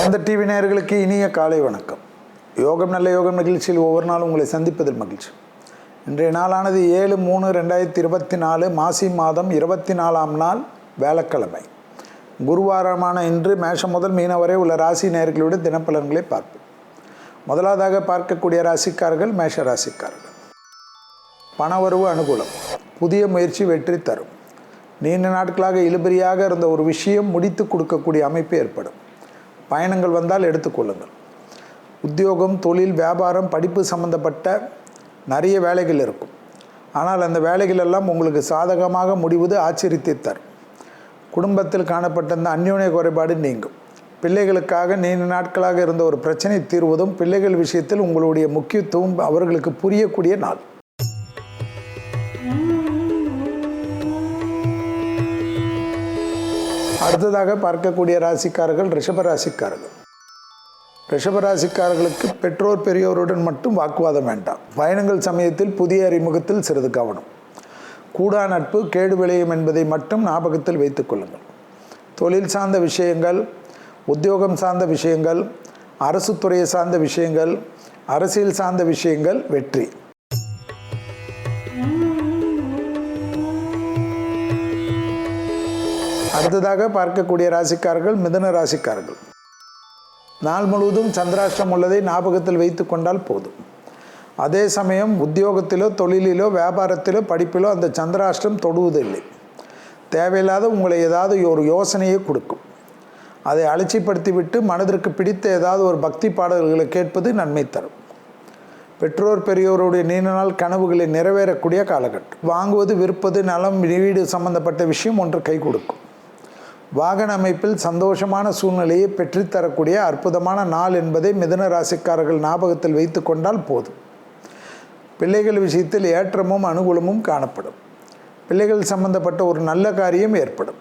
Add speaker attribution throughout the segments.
Speaker 1: வேந்த TV நேயர்களுக்கு இனிய காலை வணக்கம். யோகம் நல்ல யோகம் நிகழ்ச்சியில் ஒவ்வொரு நாளும் உங்களை சந்திப்பதில் மகிழ்ச்சி. இன்றைய நாளானது ஏழு மூணு ரெண்டாயிரத்தி இருபத்தி நாலு மாசி மாதம் இருபத்தி நாலாம் நாள் வேளக்கிழமை. குருவாரமான இன்று மேஷம் முதல் மீன வரை உள்ள ராசி நேயர்களோட தினப்பலன்களை பார்ப்போம். முதலாவதாக பார்க்கக்கூடிய ராசிக்காரர்கள் மேஷ ராசிக்காரர்கள். பணவரவு அனுகூலம் புதிய முயற்சி வெற்றி தரும். நீண்ட நாட்களாக இழுபறியாக இருந்த ஒரு விஷயம் முடித்து கொடுக்கக்கூடிய அமைப்பு ஏற்படும். பயணங்கள் வந்தால் எடுத்துக்கொள்ளுங்கள். உத்தியோகம் தொழில் வியாபாரம் படிப்பு சம்பந்தப்பட்ட நிறைய வேலைகள் இருக்கும். ஆனால் அந்த வேலைகள் எல்லாம் உங்களுக்கு சாதகமாக முடிவது ஆச்சரியத்தை தரும். குடும்பத்தில் காணப்பட்ட அந்த அந்யோன்ய குறைபாடு நீங்கும். பிள்ளைகளுக்காக நீண்ட நாட்களாக இருந்த ஒரு பிரச்சனை தீர்வதும் பிள்ளைகள் விஷயத்தில் உங்களுடைய முக்கியத்துவம் அவர்களுக்கு புரியக்கூடிய நாள். அடுத்ததாக பார்க்கக்கூடிய ராசிக்காரர்கள் ரிஷபராசிக்காரர்கள் ரிஷபராசிக்காரர்களுக்கு ராசிக்காரர்களுக்கு பெற்றோர் பெரியோருடன் மட்டும் வாக்குவாதம் வேண்டாம். பயணங்கள் சமயத்தில் புதிய அறிமுகத்தில் சிறிது கவனம். கூடா நட்பு கேடு விளையும் என்பதை மட்டும் ஞாபகத்தில் வைத்துக் கொள்ளுங்கள். தொழில் சார்ந்த விஷயங்கள் உத்தியோகம் சார்ந்த விஷயங்கள் அரசு துறையை சார்ந்த விஷயங்கள் அரசியல் சார்ந்த விஷயங்கள் வெற்றி. அடுத்ததாக பார்க்கக்கூடிய ராசிக்காரர்கள் மிதுன ராசிக்காரர்கள். நாள் முழுவதும் சந்திராஷ்டம் உள்ளதை ஞாபகத்தில் வைத்து கொண்டால் போதும். அதே சமயம் உத்தியோகத்திலோ தொழிலிலோ வியாபாரத்திலோ படிப்பிலோ அந்த சந்திராஷ்டம் தொடுவதில்லை. தேவையில்லாத உங்களை ஏதாவது ஒரு யோசனையை கொடுக்கும். அதை அலட்சிப்படுத்திவிட்டு மனதிற்கு பிடித்த ஏதாவது ஒரு பக்தி பாடல்களை கேட்பது நன்மை தரும். பெற்றோர் பெரியோருடைய நீண்ட நாள் கனவுகளை நிறைவேறக்கூடிய காலகட்டம். வாங்குவது விற்பது நலம் வீடு சம்பந்தப்பட்ட விஷயம் ஒன்று கை கொடுக்கும். வாகன அமைப்பில் சந்தோஷமான சூழ்நிலையை பெற்றுத்தரக்கூடிய அற்புதமான நாள் என்பதை மிதுன ராசிக்காரர்கள் ஞாபகத்தில் வைத்து கொண்டால் போதும். பிள்ளைகள் விஷயத்தில் ஏற்றமும் அனுகூலமும் காணப்படும். பிள்ளைகள் சம்பந்தப்பட்ட ஒரு நல்ல காரியம் ஏற்படும்.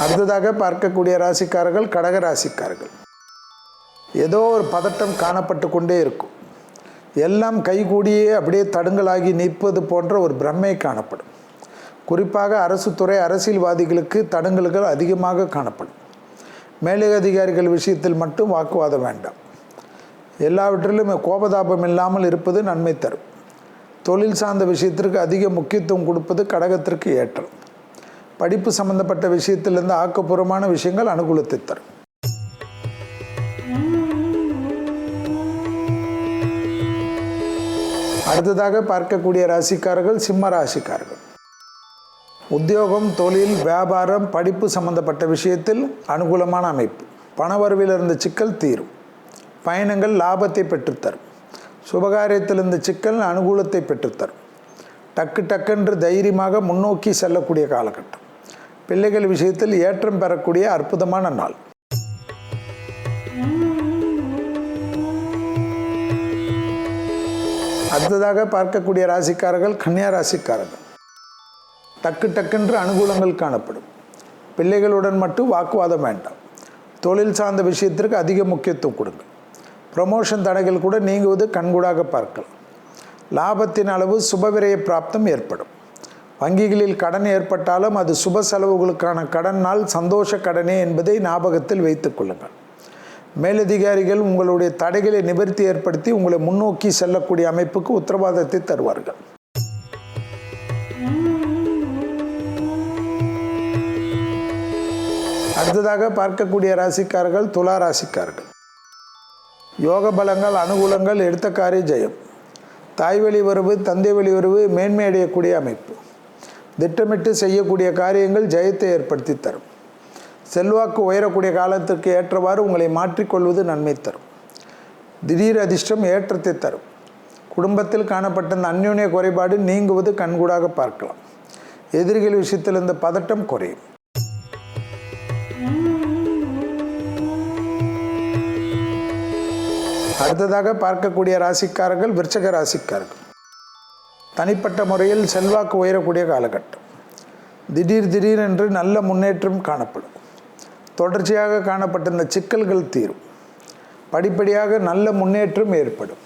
Speaker 1: அடுத்ததாக பார்க்கக்கூடிய ராசிக்காரர்கள் கடக ராசிக்காரர்கள். ஏதோ ஒரு பதட்டம் காணப்பட்டு கொண்டே இருக்கும். எல்லாம் கைகூடியே அப்படியே தடுங்கலாகி நிற்பது போன்ற ஒரு பிரம்மை காணப்படும். குறிப்பாக அரசு துறை அரசியல்வாதிகளுக்கு தடங்கல்கள் அதிகமாக காணப்படும். மேலதிகாரிகள் விஷயத்தில் மட்டும் வாக்குவாதம் வேண்டாம். எல்லாவற்றிலும் கோபதாபம் இல்லாமல் இருப்பது நன்மை தரும். தொழில் சார்ந்த விஷயத்திற்கு அதிக முக்கியத்துவம் கொடுப்பது கடகத்திற்கு ஏற்றம். படிப்பு சம்பந்தப்பட்ட விஷயத்திலிருந்து ஆக்கப்பூர்வமான விஷயங்கள் அனுகூலத்தை தரும். அடுத்ததாக பார்க்கக்கூடிய ராசிக்காரர்கள் சிம்ம ராசிக்காரர்கள். உத்தியோகம் தொழில் வியாபாரம் படிப்பு சம்பந்தப்பட்ட விஷயத்தில் அனுகூலமான அமைப்பு. பணவரவில் இருந்த சிக்கல் தீரும். பயணங்கள் லாபத்தை பெற்றுத்தரும். சுபகாரியத்தில் இருந்த சிக்கல் அனுகூலத்தை பெற்றுத்தரும். டக்கு டக்கென்று தைரியமாக முன்னோக்கி செல்லக்கூடிய காலகட்டம். பிள்ளைகள் விஷயத்தில் ஏற்றம் பெறக்கூடிய அற்புதமான நாள். அடுத்ததாக பார்க்கக்கூடிய ராசிக்காரர்கள் கன்னியா ராசிக்காரர்கள். டக்கு டக்குன்று அனுகூலங்கள் காணப்படும். பிள்ளைகளுடன் மட்டும் வாக்குவாதம் வேண்டாம். தொழில் சார்ந்த விஷயத்திற்கு அதிக முக்கியத்துவம் கொடுங்க. ப்ரமோஷன் தடைகள் கூட நீங்குவது கண்கூடாக பார்க்கலாம். லாபத்தின் அளவு சுபவிரய பிராப்தம் ஏற்படும். வங்கிகளில் கடன் ஏற்பட்டாலும் அது சுப செலவுகளுக்கான கடன் நாள் சந்தோஷ கடனே என்பதை ஞாபகத்தில் வைத்துக் கொள்ளுங்கள். மேலதிகாரிகள் உங்களுடைய தடைகளை நிவர்த்தி ஏற்படுத்தி உங்களை முன்னோக்கி செல்லக்கூடிய அமைப்புக்கு உத்தரவாதத்தை தருவார்கள். அடுத்ததாக பார்க்கக்கூடிய ராசிக்காரர்கள் துலா ராசிக்காரர்கள். யோக பலங்கள் அனுகூலங்கள் எடுத்த காரிய ஜெயம். தாய் வழி தந்தை வழி உறவு மேன்மை அடையக்கூடிய அமைப்பு. திட்டமிட்டு செய்யக்கூடிய காரியங்கள் ஜெயத்தை ஏற்படுத்தி தரும். செல்வாக்கு உயரக்கூடிய காலத்திற்கு ஏற்றவாறு உங்களை மாற்றிக்கொள்வது நன்மை தரும். திடீர் அதிர்ஷ்டம் ஏற்றத்தை தரும். குடும்பத்தில் காணப்பட்ட இந்த அந்யோன்ய குறைபாடு நீங்குவது கண்கூடாக பார்க்கலாம். எதிரிகள் விஷயத்தில் இந்த பதட்டம் குறையும். அடுத்ததாக பார்க்கக்கூடிய ராசிக்காரர்கள் விருச்சக ராசிக்காரர்கள். தனிப்பட்ட முறையில் செல்வாக்கு உயரக்கூடிய காலகட்டம். திடீர் திடீர் என்று நல்ல முன்னேற்றம் காணப்படும். தொடர்ச்சியாக காணப்பட்ட இந்த சிக்கல்கள் தீரும். படிப்படியாக நல்ல முன்னேற்றம் ஏற்படும்.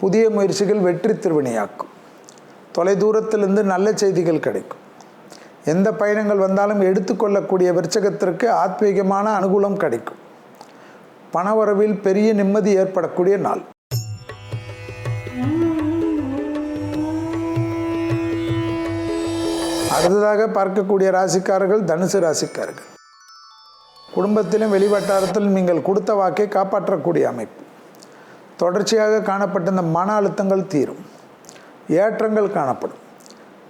Speaker 1: புதிய முயற்சிகள் வெற்றி திருவினையாக்கும். தொலைதூரத்திலிருந்து நல்ல செய்திகள் கிடைக்கும். எந்த பயணங்கள் வந்தாலும் எடுத்துக்கொள்ளக்கூடிய விருச்சகத்திற்கு ஆத்மீகமான அனுகூலம் கிடைக்கும். பணவரவில் பெரிய நிம்மதி ஏற்படக்கூடிய நாள். அடுத்ததாக பார்க்கக்கூடிய ராசிக்காரர்கள் தனுசு ராசிக்காரர்கள். குடும்பத்திலும் வெளிவட்டாரத்திலும் நீங்கள் கொடுத்த வாக்கை காப்பாற்றக்கூடிய அமைப்பு. தொடர்ச்சியாக காணப்பட்ட இந்த மன அழுத்தங்கள் தீரும். ஏற்றங்கள் காணப்படும்.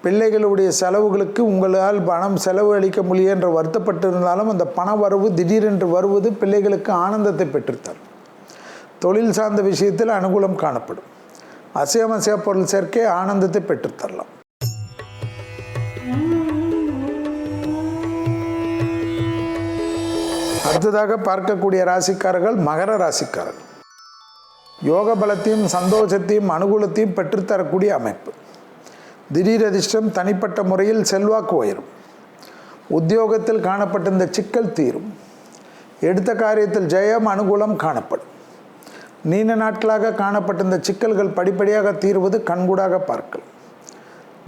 Speaker 1: பிள்ளைகளுடைய செலவுகளுக்கு உங்களால் பணம் செலவு அளிக்க முடியும் என்று வருத்தப்பட்டிருந்தாலும் அந்த பண வரவு திடீரென்று வருவது பிள்ளைகளுக்கு ஆனந்தத்தை பெற்றுத்தரும். தொழில் சார்ந்த விஷயத்தில் அனுகூலம் காணப்படும். அசையமசைய பொருள் சேர்க்கை ஆனந்தத்தை பெற்றுத்தரலாம். அடுத்ததாக பார்க்கக்கூடிய ராசிக்காரர்கள் மகர ராசிக்காரர்கள். யோக பலத்தையும் சந்தோஷத்தையும் அனுகூலத்தையும் பெற்றுத்தரக்கூடிய அமைப்பு. திடீர் அதிர்ஷ்டம் தனிப்பட்ட முறையில் செல்வாக்கு உயரும். உத்தியோகத்தில் காணப்பட்ட இந்த சிக்கல் தீரும். எடுத்த காரியத்தில் ஜெயம் அனுகூலம் காணப்படும். நீண்ட நாட்களாக காணப்பட்ட இந்த சிக்கல்கள் படிப்படியாக தீர்வது கண்கூடாக பார்க்கலாம்.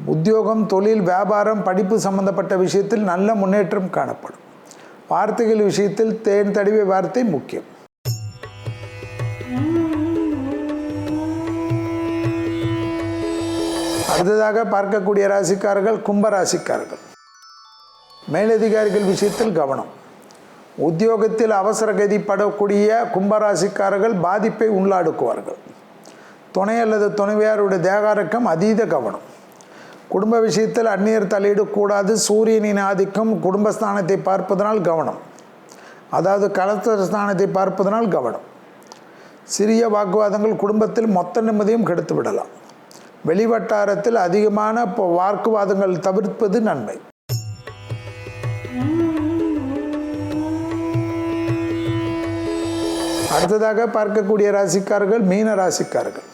Speaker 1: உத்தியோகம் தொழில் வியாபாரம் படிப்பு சம்பந்தப்பட்ட விஷயத்தில் நல்ல முன்னேற்றம் காணப்படும். வார்த்தைகள் விஷயத்தில் தேன் தடவிய வார்த்தை முக்கியம். அடுத்ததாக பார்க்கக்கூடிய ராசிக்காரர்கள் கும்ப ராசிக்காரர்கள் மேலதிகாரிகள் விஷயத்தில் கவனம். உத்தியோகத்தில் அவசர கதிப்படக்கூடிய கும்பராசிக்காரர்கள் பாதிப்பை உள்ளாடுக்குவார்கள் துணை அல்லது துணைவியாருடைய தேகாரக்கம் அதீத கவனம். குடும்ப விஷயத்தில் அந்நியர் தலையிடக்கூடாது. சூரியனின் ஆதிக்கம் குடும்பஸ்தானத்தை பார்ப்பதனால் கவனம். அதாவது கலஸ்தர ஸ்தானத்தை பார்ப்பதனால் கவனம். சிறிய வாக்குவாதங்கள் குடும்பத்தில் மொத்த நிம்மதியும் கெடுத்து விடலாம். வெளிவட்டாரத்தில் அதிகமான இப்போ வாக்குவாதங்கள் தவிர்ப்பது நன்மை. அடுத்ததாக பார்க்கக்கூடிய ராசிக்காரர்கள் மீன ராசிக்காரர்கள்.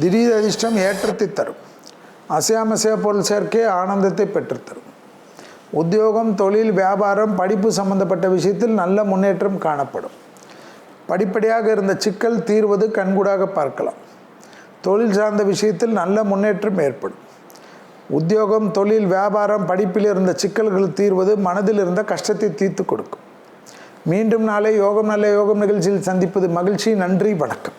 Speaker 1: திடீர் அதிர்ஷ்டம் ஏற்றத்தை தரும். அசையாமசைய பொருள் சேர்க்கை ஆனந்தத்தை பெற்றுத்தரும். உத்தியோகம் தொழில் வியாபாரம் படிப்பு சம்பந்தப்பட்ட விஷயத்தில் நல்ல முன்னேற்றம் காணப்படும். படிப்படியாக இருந்த சிக்கல் தீர்வது கண்கூடாக பார்க்கலாம். தொழில் சார்ந்த விஷயத்தில் நல்ல முன்னேற்றம் ஏற்படும். உத்தியோகம் தொழில் வியாபாரம் படிப்பில் இருந்த சிக்கல்கள் தீர்வது மனதில் இருந்த கஷ்டத்தை தீர்த்து கொடுக்கும். மீண்டும் நாளை யோகம் நல்ல யோகம் நிகழ்ச்சியில் சந்திப்பது மகிழ்ச்சி. நன்றி வணக்கம்.